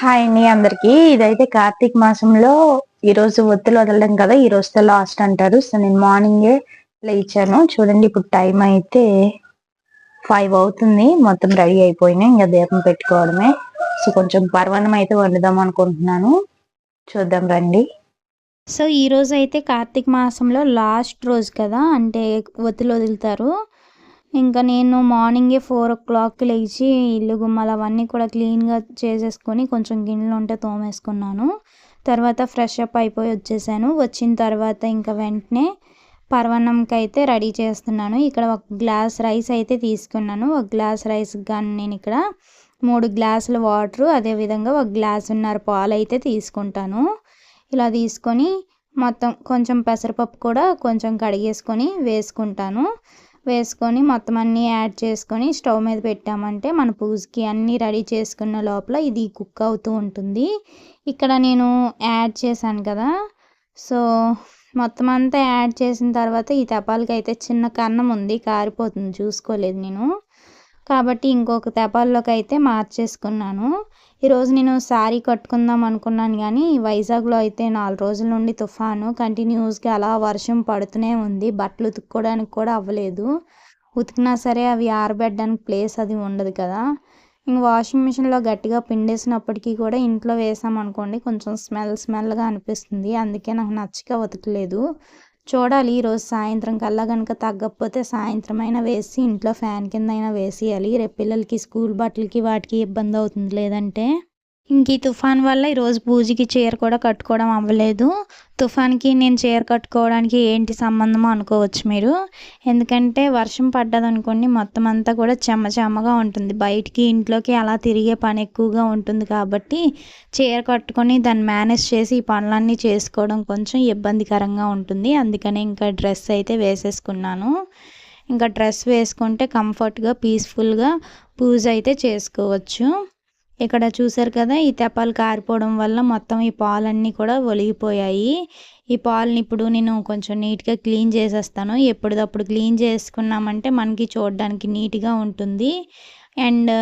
Hi అండి అందరికి. ఇదైతే కార్తీక మాసంలో ఈ రోజు ఒత్తులు వదలడం కదా ఈ రోజుతో లాస్ట్ అంటారు. సో నేను మార్నింగే లేచాను. చూడండి ఇప్పుడు టైం అయితే ఫైవ్ అవుతుంది. మొత్తం రెడీ అయిపోయినాయి ఇంకా దీపం పెట్టుకోవడమే. సో కొంచెం పర్వణం అయితే వండుదాం అనుకుంటున్నాను. చూద్దాం రండి. సో ఈ రోజు అయితే కార్తీక మాసంలో లాస్ట్ రోజు కదా అంటే ఒత్తులు వదులుతారు. ఇంకా నేను మార్నింగే ఫోర్ ఓ క్లాక్కి లేచి ఇల్లు గుమ్మలు అవన్నీ కూడా క్లీన్గా చేసేసుకొని కొంచెం గిన్నెలు ఉంటే తోమేసుకున్నాను. తర్వాత ఫ్రెష్ అప్ అయిపోయి వచ్చేసాను. వచ్చిన తర్వాత ఇంకా వెంటనే పరవన్నంకి అయితే రెడీ చేస్తున్నాను. ఇక్కడ ఒక గ్లాస్ రైస్ అయితే తీసుకున్నాను. ఒక గ్లాస్ రైస్ కానీ నేను ఇక్కడ మూడు గ్లాసుల వాటర్ అదేవిధంగా ఒక గ్లాసున్నర పాలు అయితే తీసుకుంటాను. ఇలా తీసుకొని మొత్తం కొంచెం పెసరపప్పు కూడా కొంచెం కడిగేసుకొని వేసుకుంటాను. వేసుకొని మొత్తం అన్నీ యాడ్ చేసుకొని స్టవ్ మీద పెట్టామంటే మన పూజకి అన్నీ రెడీ చేసుకున్న లోపల ఇది కుక్ అవుతూ ఉంటుంది. ఇక్కడ నేను యాడ్ చేశాను కదా. సో మొత్తం అంతా యాడ్ చేసిన తర్వాత ఈ తపాలకి అయితే చిన్న కన్నం ఉంది. కారిపోతుంది. చూసుకోలేదు నేను. కాబట్టి ఇంకొక తెపాల్లోకి అయితే మార్చేసుకున్నాను. ఈరోజు నేను శారీ కట్టుకుందాం అనుకున్నాను కానీ వైజాగ్లో అయితే నాలుగు రోజుల నుండి తుఫాను. కంటిన్యూస్గా అలా వర్షం పడుతూనే ఉంది. బట్టలు ఉతుక్కోవడానికి కూడా అవ్వలేదు. ఉతికినా సరే అవి ఆరబెట్టడానికి ప్లేస్ అది ఉండదు కదా. ఇంక వాషింగ్ మిషన్లో గట్టిగా పిండేసినప్పటికీ కూడా ఇంట్లో వేసామనుకోండి కొంచెం స్మెల్ స్మెల్గా అనిపిస్తుంది. అందుకే నాకు నచ్చక ఉతకలేదు. చూడాలి ఈరోజు సాయంత్రం కల్లా కనుక తగ్గకపోతే సాయంత్రం అయినా వేసి ఇంట్లో ఫ్యాన్ కింద అయినా వేసేయాలి. రేపు పిల్లలకి స్కూల్ బట్టలకి వాటికి ఇబ్బంది అవుతుంది లేదంటే ఇంక ఈ తుఫాన్ వల్ల ఈరోజు పూజకి చీర కూడా కట్టుకోవడం అవ్వలేదు. తుఫాన్కి నేను చీర కట్టుకోవడానికి ఏంటి సంబంధం అనుకోవచ్చు మీరు. ఎందుకంటే వర్షం పడ్డదనుకోండి మొత్తం అంతా కూడా చెమ్మ చెమ్మగా ఉంటుంది. బయటికి ఇంట్లోకి అలా తిరిగే పని ఎక్కువగా ఉంటుంది కాబట్టి చీర కట్టుకొని దాన్ని మేనేజ్ చేసి ఈ పనులన్నీ చేసుకోవడం కొంచెం ఇబ్బందికరంగా ఉంటుంది. అందుకనే ఇంకా డ్రెస్ అయితే వేసేసుకున్నాను. ఇంకా డ్రెస్ వేసుకుంటే కంఫర్ట్గా పీస్ఫుల్గా పూజ అయితే చేసుకోవచ్చు. ఇక్కడ చూసారు కదా ఈ తెపాలు కారిపోవడం వల్ల మొత్తం ఈ పాలన్నీ కూడా ఒలిగిపోయాయి. ఈ పాలని ఇప్పుడు నేను కొంచెం నీట్గా క్లీన్ చేసేస్తాను. ఎప్పటిదప్పుడు క్లీన్ చేసుకున్నామంటే మనకి చూడడానికి నీట్గా ఉంటుంది. అండ్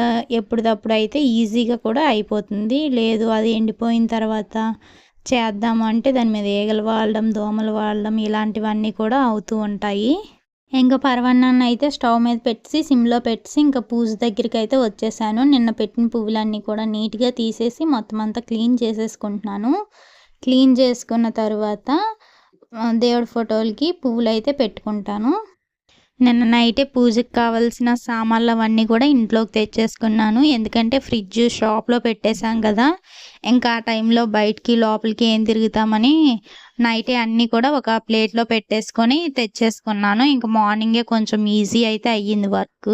ఎప్పటిదప్పుడు అయితే ఈజీగా కూడా అయిపోతుంది. లేదు అది ఎండిపోయిన తర్వాత చేద్దాము అంటే దాని మీద ఈగలు వాడడం దోమలు వాడడం ఇలాంటివన్నీ కూడా అవుతూ ఉంటాయి. ఇంకా పరవన్నాన్ని అయితే స్టవ్ మీద పెట్టి సిమ్లో పెట్టి ఇంకా పూజ దగ్గరికి అయితే వచ్చేసాను. నిన్న పెట్టిన పువ్వులన్నీ కూడా నీట్గా తీసేసి మొత్తం అంతా క్లీన్ చేసేసుకుంటున్నాను. క్లీన్ చేసుకున్న తర్వాత దేవుడి ఫోటోలకి పువ్వులు అయితే పెట్టుకుంటాను. నిన్న నైటే పూజకి కావాల్సిన సామాన్లు అవన్నీ కూడా ఇంట్లోకి తెచ్చేసుకున్నాను. ఎందుకంటే ఫ్రిడ్జ్ షాప్లో పెట్టేశాం కదా. ఇంకా ఆ టైంలో బయటికి లోపలికి ఏం తిరుగుతామని నైటే అన్నీ కూడా ఒక ప్లేట్లో పెట్టేసుకొని తెచ్చేసుకున్నాను. ఇంకా మార్నింగే కొంచెం ఈజీ అయితే అయ్యింది వర్క్.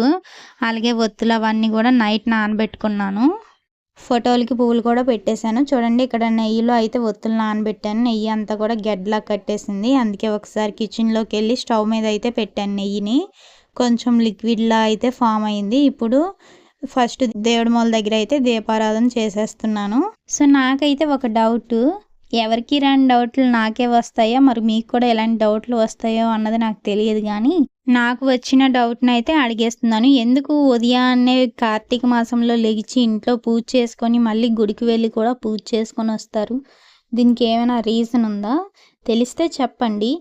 అలాగే ఒత్తులు అవన్నీ కూడా నైట్ నానబెట్టుకున్నాను. ఫోటోలకి పువ్వులు కూడా పెట్టేశాను. చూడండి ఇక్కడ నెయ్యిలో అయితే ఒత్తులు నానబెట్టాను. నెయ్యి అంతా కూడా గెడ్లా కట్టేసింది. అందుకే ఒకసారి కిచెన్లోకి వెళ్ళి స్టవ్ మీద అయితే పెట్టాను నెయ్యిని. కొంచెం లిక్విడ్లా అయితే ఫామ్ అయింది. ఇప్పుడు ఫస్ట్ దేవుడి మొల దగ్గర అయితే దీపారాధన చేసేస్తున్నాను. సో నాకైతే ఒక డౌట్. ఎవరికి రాని డౌట్లు నాకే వస్తాయో? మరి మీకు కూడా ఎలాంటి డౌట్లు వస్తాయో అన్నది నాకు తెలియదు కానీ నాకు వచ్చిన డౌట్ని అయితే అడిగేస్తున్నాను. ఎందుకు ఉదయాన్నే కార్తీక మాసంలో లెగిచి ఇంట్లో పూజ చేసుకొని మళ్ళీ గుడికి వెళ్ళి కూడా పూజ చేసుకొని వస్తారు? దీనికి ఏమైనా రీజన్ ఉందా? తెలిస్తే చెప్పండి.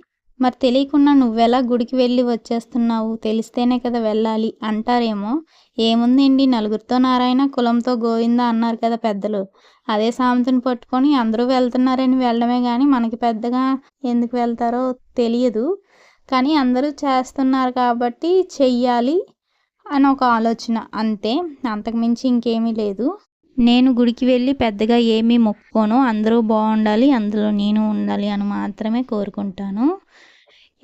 మరి తెలియకుండా నువ్వెలా గుడికి వెళ్ళి వచ్చేస్తున్నావు? తెలిస్తేనే కదా వెళ్ళాలి. అంటారేమో. ఏముందండి? నలుగురితో నారాయణ కులంతో గోవింద అన్నారు కదా పెద్దలు. అదే సామెతను పట్టుకొని అందరూ వెళ్తున్నారని వెళ్ళడమే కానీ మనకి పెద్దగా ఎందుకు వెళ్తారో తెలియదు. కానీ అందరూ చేస్తున్నారు కాబట్టి చెయ్యాలి అని ఒక ఆలోచన. అంతే. అంతకుమించి ఇంకేమీ లేదు. నేను గుడికి వెళ్ళి పెద్దగా ఏమీ మొక్కుకోను. అందరూ బాగుండాలి. అందులో నేను ఉండాలి అని మాత్రమే కోరుకుంటాను.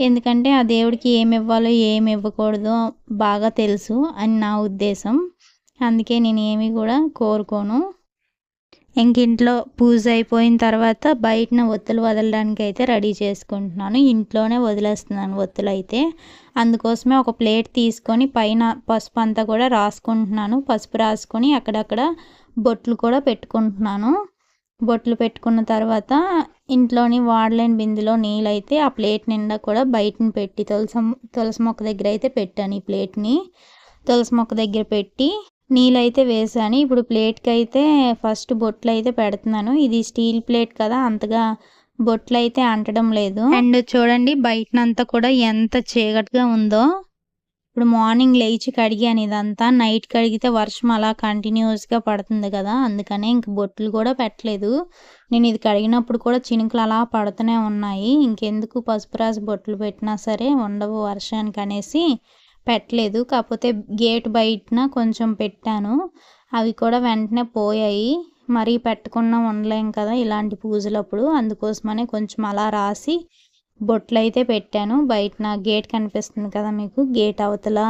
ఎందుకంటే ఆ దేవుడికి ఏమి ఇవ్వాలో ఏమి ఇవ్వకూడదో బాగా తెలుసు అని నా ఉద్దేశం. అందుకే నేను ఏమి కూడా కోరుకోను. ఇంక ఇంట్లో పూజ అయిపోయిన తర్వాత బయటన ఒత్తులు వదలడానికి అయితే రెడీ చేసుకుంటున్నాను. ఇంట్లోనే వదిలేస్తున్నాను ఒత్తులు అయితే అందుకోసమే ఒక ప్లేట్ తీసుకొని పైన పసుపు అంతా కూడా రాసుకుంటున్నాను. పసుపు రాసుకొని అక్కడక్కడ బొట్లు కూడా పెట్టుకుంటున్నాను. బొట్లు పెట్టుకున్న తర్వాత ఇంట్లోని వాడలేని బిందులో నీళ్ళు అయితే ఆ ప్లేట్ నిండా కూడా బయటని పెట్టి తులసి తులసి మొక్క దగ్గర అయితే పెట్టాను ఈ ప్లేట్ని. తులసి మొక్క దగ్గర పెట్టి నీళ్ళైతే వేసాను. ఇప్పుడు ప్లేట్కి అయితే ఫస్ట్ బొట్లు అయితే పెడుతున్నాను. ఇది స్టీల్ ప్లేట్ కదా అంతగా బొట్లు అయితే అంటడం లేదు. అండ్ చూడండి బయటనంతా కూడా ఎంత చీకటిగా ఉందో. ఇప్పుడు మార్నింగ్ లేచి కడిగాను ఇదంతా నైట్ కడిగితే వర్షం అలా కంటిన్యూస్గా పడుతుంది కదా అందుకనే ఇంక బొట్లు కూడా పెట్టలేదు. నేను ఇది కడిగినప్పుడు కూడా చినుకులు అలా పడుతూనే ఉన్నాయి. ఇంకెందుకు పసుపు రాసి బొట్లు పెట్టినా సరే ఉండవు వర్షానికి అనేసి పెట్టలేదు. కాకపోతే గేట్ బయటన కొంచెం పెట్టాను. అవి కూడా వెంటనే పోయాయి. మరీ పెట్టకుండా ఉండలేం కదా ఇలాంటి పూజలప్పుడు. అందుకోసమనే కొంచెం అలా రాసి బొట్లు అయితే పెట్టాను బయటన గేట్ కనిపిస్తుంది కదా మీకు. గేట్ అవతల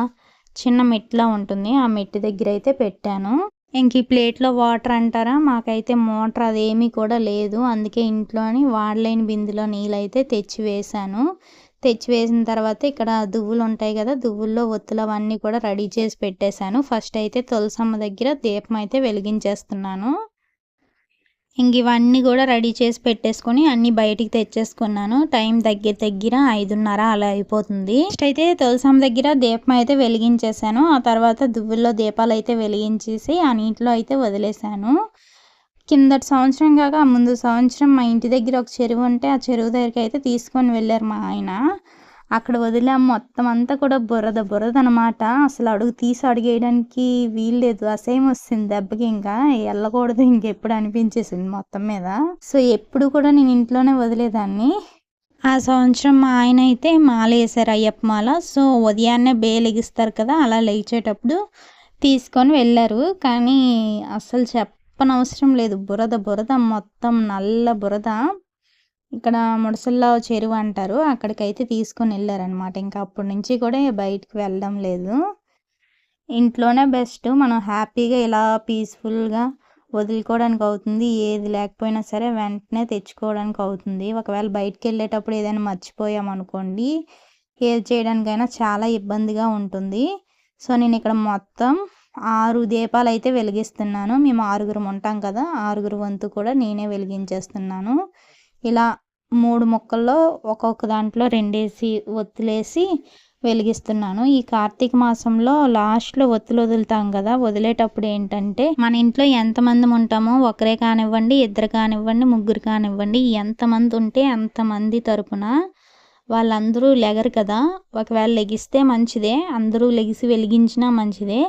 చిన్న మెట్లా ఉంటుంది. ఆ మెట్టి దగ్గర అయితే పెట్టాను. ఇంక ఈ ప్లేట్లో వాటర్ అంటారా? మాకైతే మోటార్ అదేమీ కూడా లేదు. అందుకే ఇంట్లోని వాడలేని బిందులో నీళ్ళు అయితే తెచ్చి వేశాను. తెచ్చి వేసిన తర్వాత ఇక్కడ దువ్వులు ఉంటాయి కదా దువ్వుల్లో ఒత్తులు అవన్నీ కూడా రెడీ చేసి పెట్టేశాను. ఫస్ట్ అయితే తులసమ్మ దగ్గర దీపం అయితే వెలిగించేస్తున్నాను. ఇంక ఇవన్నీ కూడా రెడీ చేసి పెట్టేసుకొని అన్ని బయటికి తెచ్చేసుకున్నాను. టైం దగ్గర దగ్గర ఐదున్నర అలా అయిపోతుంది. నెక్స్ట్ అయితే తులసమ్మ దగ్గర దీపం అయితే వెలిగించేసాను ఆ తర్వాత దువ్వుల్లో దీపాలు అయితే వెలిగించేసి ఆ నీటిలో అయితే వదిలేశాను. కిందటి సంవత్సరం కాక ముందు సంవత్సరం మా ఇంటి దగ్గర ఒక చెరువు ఉంటే ఆ చెరువు దగ్గరికి అయితే తీసుకొని వెళ్ళారు మా ఆయన. అక్కడ వదిలాం మొత్తం అంతా కూడా బురద బురద అనమాట అసలు అడుగు తీసి అడిగేయడానికి వీల్లేదు. అసహ్యం వస్తుంది దెబ్బకి ఇంకా. వెళ్ళకూడదు ఇంకెప్పుడు అనిపించేసింది మొత్తం మీద. సో ఎప్పుడు కూడా నేను ఇంట్లోనే వదిలేదాన్ని. ఆ సంవత్సరం మా ఆయన అయితే మాల వేశారు అయ్యప్ప మాల. సో ఉదయాన్నే బేలెగిస్తారు కదా అలా లేచేటప్పుడు తీసుకొని వెళ్ళారు. కానీ అసలు చెప్పనవసరం లేదు. బురద బురద మొత్తం నల్ల బురద. ఇక్కడ ముడసల్లో చెరువు అంటారు. అక్కడికైతే తీసుకొని వెళ్ళారనమాట ఇంకా అప్పటి నుంచి కూడా బయటికి వెళ్ళడం లేదు. ఇంట్లోనే బెస్ట్. మనం హ్యాపీగా ఇలా పీస్ఫుల్గా వదులుకోవడానికి అవుతుంది. ఏది లేకపోయినా సరే వెంటనే తెచ్చుకోవడానికి అవుతుంది. ఒకవేళ బయటికి వెళ్ళేటప్పుడు ఏదైనా మర్చిపోయామనుకోండి ఏది చేయడానికైనా చాలా ఇబ్బందిగా ఉంటుంది. సో నేను ఇక్కడ మొత్తం ఆరు దీపాలు అయితే వెలిగిస్తున్నాను. మేము ఆరుగురం ఉంటాం కదా. ఆరుగురు వంతు కూడా నేనే వెలిగించేస్తున్నాను. ఇలా మూడు ముక్కల్లో ఒక్కొక్క దాంట్లో రెండేసి ఒత్తులేసి వెలిగిస్తున్నాను. ఈ కార్తీక మాసంలో లాస్ట్లో ఒత్తులు వదులుతాం కదా వదిలేటప్పుడు ఏంటంటే మన ఇంట్లో ఎంతమంది ఉంటామో ఒకరే కానివ్వండి ఇద్దరు కానివ్వండి ముగ్గురు కానివ్వండి ఎంతమంది ఉంటే అంతమంది తరపున వాళ్ళందరూ లెగరు కదా. ఒకవేళ లెగిస్తే మంచిదే అందరూ లెగిసి వెలిగించినా మంచిదే.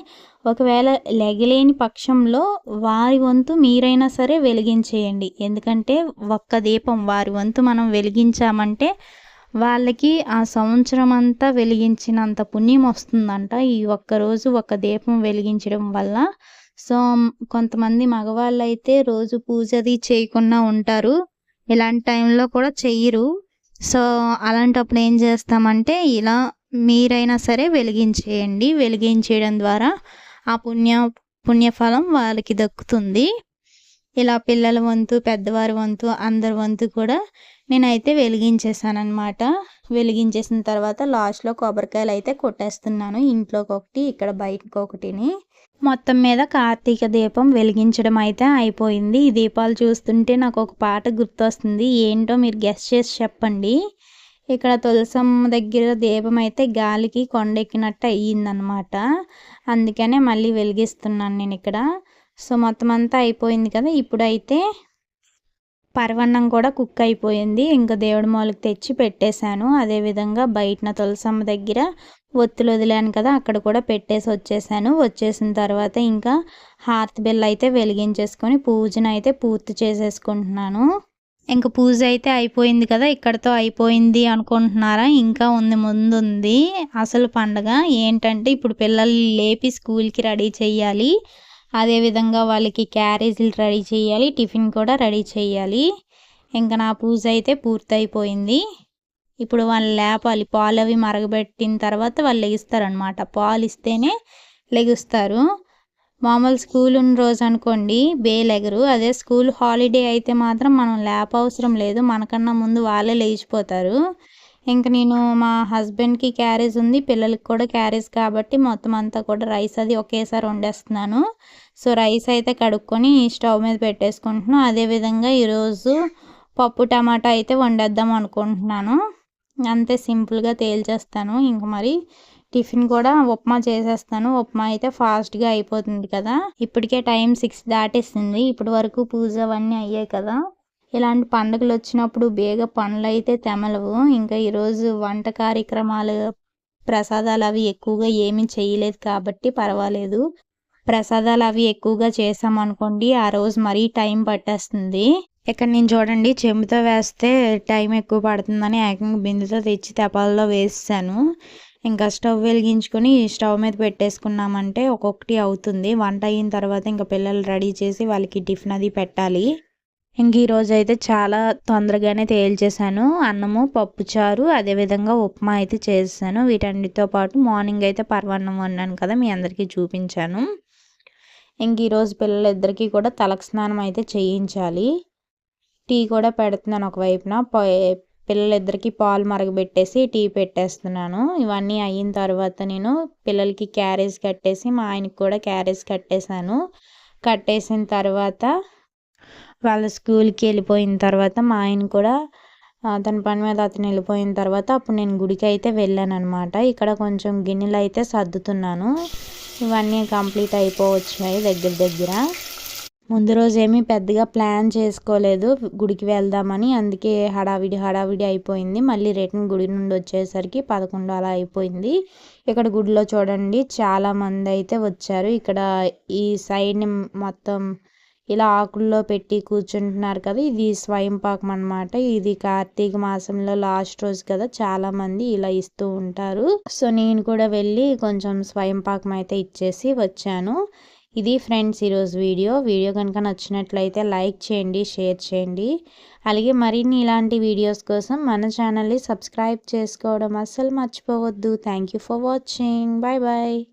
ఒకవేళ లెగలేని పక్షంలో వారి వంతు మీరైనా సరే వెలిగించేయండి. ఎందుకంటే ఒక్క దీపం వారి వంతు మనం వెలిగించామంటే వాళ్ళకి ఆ సంవత్సరం అంతా వెలిగించినంత పుణ్యం వస్తుందంట. ఈ ఒక్కరోజు ఒక దీపం వెలిగించడం వల్ల సో కొంతమంది మగవాళ్ళు అయితే రోజు పూజది చేయకుండా ఉంటారు. ఇలాంటి టైంలో కూడా చెయ్యరు సో అలాంటప్పుడు ఏం చేస్తామంటే ఇలా మీరైనా సరే వెలిగించేయండి. వెలిగించేయడం ద్వారా ఆ పుణ్య పుణ్యఫలం వాళ్ళకి దక్కుతుంది. ఇలా పిల్లల వంతు పెద్దవారి వంతు అందరి వంతు కూడా నేనైతే వెలిగించేసానమాట వెలిగించేసిన తర్వాత లాస్ట్లో కొబ్బరికాయలు అయితే కొట్టేస్తున్నాను. ఇంట్లోకి ఒకటి ఇక్కడ బయటకు ఒకటిని మొత్తం మీద కార్తీక దీపం వెలిగించడం అయితే అయిపోయింది. ఈ దీపాలు చూస్తుంటే నాకు ఒక పాట గుర్తొస్తుంది. ఏంటో మీరు గెస్ట్ చేసి చెప్పండి. ఇక్కడ తులసమ్మ దగ్గర దీపం అయితే గాలికి కొండెక్కినట్టు అయ్యిందనమాట అందుకనే మళ్ళీ వెలిగిస్తున్నాను నేను ఇక్కడ. సో మొత్తం అంతా అయిపోయింది కదా? ఇప్పుడైతే పర్వన్నం కూడా కుక్ అయిపోయింది. ఇంకా దేవుడి మూలకి తెచ్చి పెట్టేశాను. అదేవిధంగా బయటన తులసమ్మ దగ్గర ఒత్తులు వదిలాను కదా? అక్కడ కూడా పెట్టేసి వచ్చేసాను. వచ్చేసిన తర్వాత ఇంకా హార్త్ బిల్ అయితే వెలిగించేసుకొని పూజను అయితే పూర్తి చేసేసుకుంటున్నాను. ఇంకా పూజ అయితే అయిపోయింది కదా ఇక్కడతో అయిపోయింది అనుకుంటున్నారా? ఇంకా ఉంది ముందు ఉంది అసలు పండగ ఏంటంటే ఇప్పుడు పిల్లలు లేపి స్కూల్కి రెడీ చేయాలి అదేవిధంగా వాళ్ళకి క్యారేజీలు రెడీ చేయాలి టిఫిన్ కూడా రెడీ చేయాలి ఇంకా నా పూజ అయితే పూర్తయిపోయింది. ఇప్పుడు వాళ్ళు లేపాలి. పాలు అవి మరగబెట్టిన తర్వాత వాళ్ళు లెగిస్తారనమాట పాలు ఇస్తేనే లెగుస్తారు. మామూలు స్కూల్ ఉన్న రోజు అనుకోండి బేలెగరు. అదే స్కూల్ హాలిడే అయితే మాత్రం మనం ల్యాప్ అవసరం లేదు. మనకన్నా ముందు వాళ్ళే లేచిపోతారు. ఇంక నేను మా హస్బెండ్కి క్యారేజ్ ఉంది పిల్లలకి కూడా క్యారేజ్ కాబట్టి మొత్తం అంతా కూడా రైస్ అది ఒకేసారి వండేస్తున్నాను. సో రైస్ అయితే కడుక్కొని స్టవ్ మీద పెట్టేసుకుంటున్నాను. అదేవిధంగా ఈరోజు పప్పు టమాటా అయితే వండేద్దాం అనుకుంటున్నాను. అంతే సింపుల్గా తేల్చేస్తాను. ఇంక మరి టిఫిన్ కూడా ఉప్మా చేసేస్తాను. ఉప్మా అయితే ఫాస్ట్గా అయిపోతుంది కదా. ఇప్పటికే టైం సిక్స్ దాటేసింది. ఇప్పటి వరకు పూజ అవన్నీ అయ్యాయి కదా. ఇలాంటి పండుగలు వచ్చినప్పుడు బేగ పనులు అయితే తెమలవు. ఇంకా ఈరోజు వంట కార్యక్రమాలు ప్రసాదాలు అవి ఎక్కువగా ఏమీ చేయలేదు కాబట్టి పర్వాలేదు. ప్రసాదాలు అవి ఎక్కువగా చేసామనుకోండి ఆ రోజు మరీ టైం పట్టేస్తుంది. ఇక్కడ నేను చూడండి చెంబుతో వేస్తే టైం ఎక్కువ పడుతుందని ఏకంగా బిందెతో తెచ్చి తెపాలలో వేసాను ఇంకా స్టవ్ వెలిగించుకొని స్టవ్ మీద పెట్టేసుకున్నామంటే ఒక్కొక్కటి అవుతుంది. వంట అయిన తర్వాత ఇంకా పిల్లలు రెడీ చేసి వాళ్ళకి టిఫిన్ అది పెట్టాలి. ఇంక ఈరోజు అయితే చాలా తొందరగానే తేల్చేసాను అన్నము పప్పుచారు అదేవిధంగా ఉప్మా అయితే చేసాను వీటన్నిటితో పాటు మార్నింగ్ అయితే పర్వన్నం వండాను కదా మీ అందరికీ చూపించాను. ఇంక ఈరోజు పిల్లలిద్దరికీ కూడా తలకు స్నానం అయితే చేయించాలి. టీ కూడా పెడుతున్నాను ఒకవైపున. పిల్లలిద్దరికి పాలు మరగబెట్టేసి టీ పెట్టేస్తున్నాను. ఇవన్నీ అయిన తర్వాత నేను పిల్లలకి క్యారేజ్ కట్టేసి మా ఆయనకి కూడా క్యారేజ్ కట్టేశాను. కట్టేసిన తర్వాత వాళ్ళ స్కూల్కి వెళ్ళిపోయిన తర్వాత మా ఆయన కూడా అతని పని మీద అతను వెళ్ళిపోయిన తర్వాత అప్పుడు నేను గుడికి అయితే వెళ్ళాను అనమాట ఇక్కడ కొంచెం గిన్నెలు అయితే సర్దుతున్నాను. ఇవన్నీ కంప్లీట్ అయిపోవచ్చాయి దగ్గర దగ్గర. ముందు రోజు ఏమీ పెద్దగా ప్లాన్ చేసుకోలేదు గుడికి వెళ్దామని. అందుకే హడావిడి హడావిడి అయిపోయింది. మళ్ళీ రిటర్న్ గుడి నుండి వచ్చేసరికి పదకొండు అలా అయిపోయింది. ఇక్కడ గుడిలో చూడండి చాలా మంది అయితే వచ్చారు. ఇక్కడ ఈ సైడ్ని మొత్తం ఇలా ఆకుల్లో పెట్టి కూర్చుంటున్నారు కదా ఇది స్వయం పాకం అనమాట ఇది కార్తీక మాసంలో లాస్ట్ రోజు కదా చాలా మంది ఇలా ఇస్తూ ఉంటారు. సో నేను కూడా వెళ్ళి కొంచెం స్వయం పాకం అయితే ఇచ్చేసి వచ్చాను. ఇది ఫ్రెండ్స్ ఈరోజు వీడియో. వీడియో కనుక నచ్చినట్లయితే లైక్ చేయండి షేర్ చేయండి. అలాగే మరిన్ని ఇలాంటి వీడియోస్ కోసం మన ఛానల్ని సబ్స్క్రైబ్ చేసుకోవడం అస్సలు మర్చిపోవద్దు. Thank you for watching. Bye bye.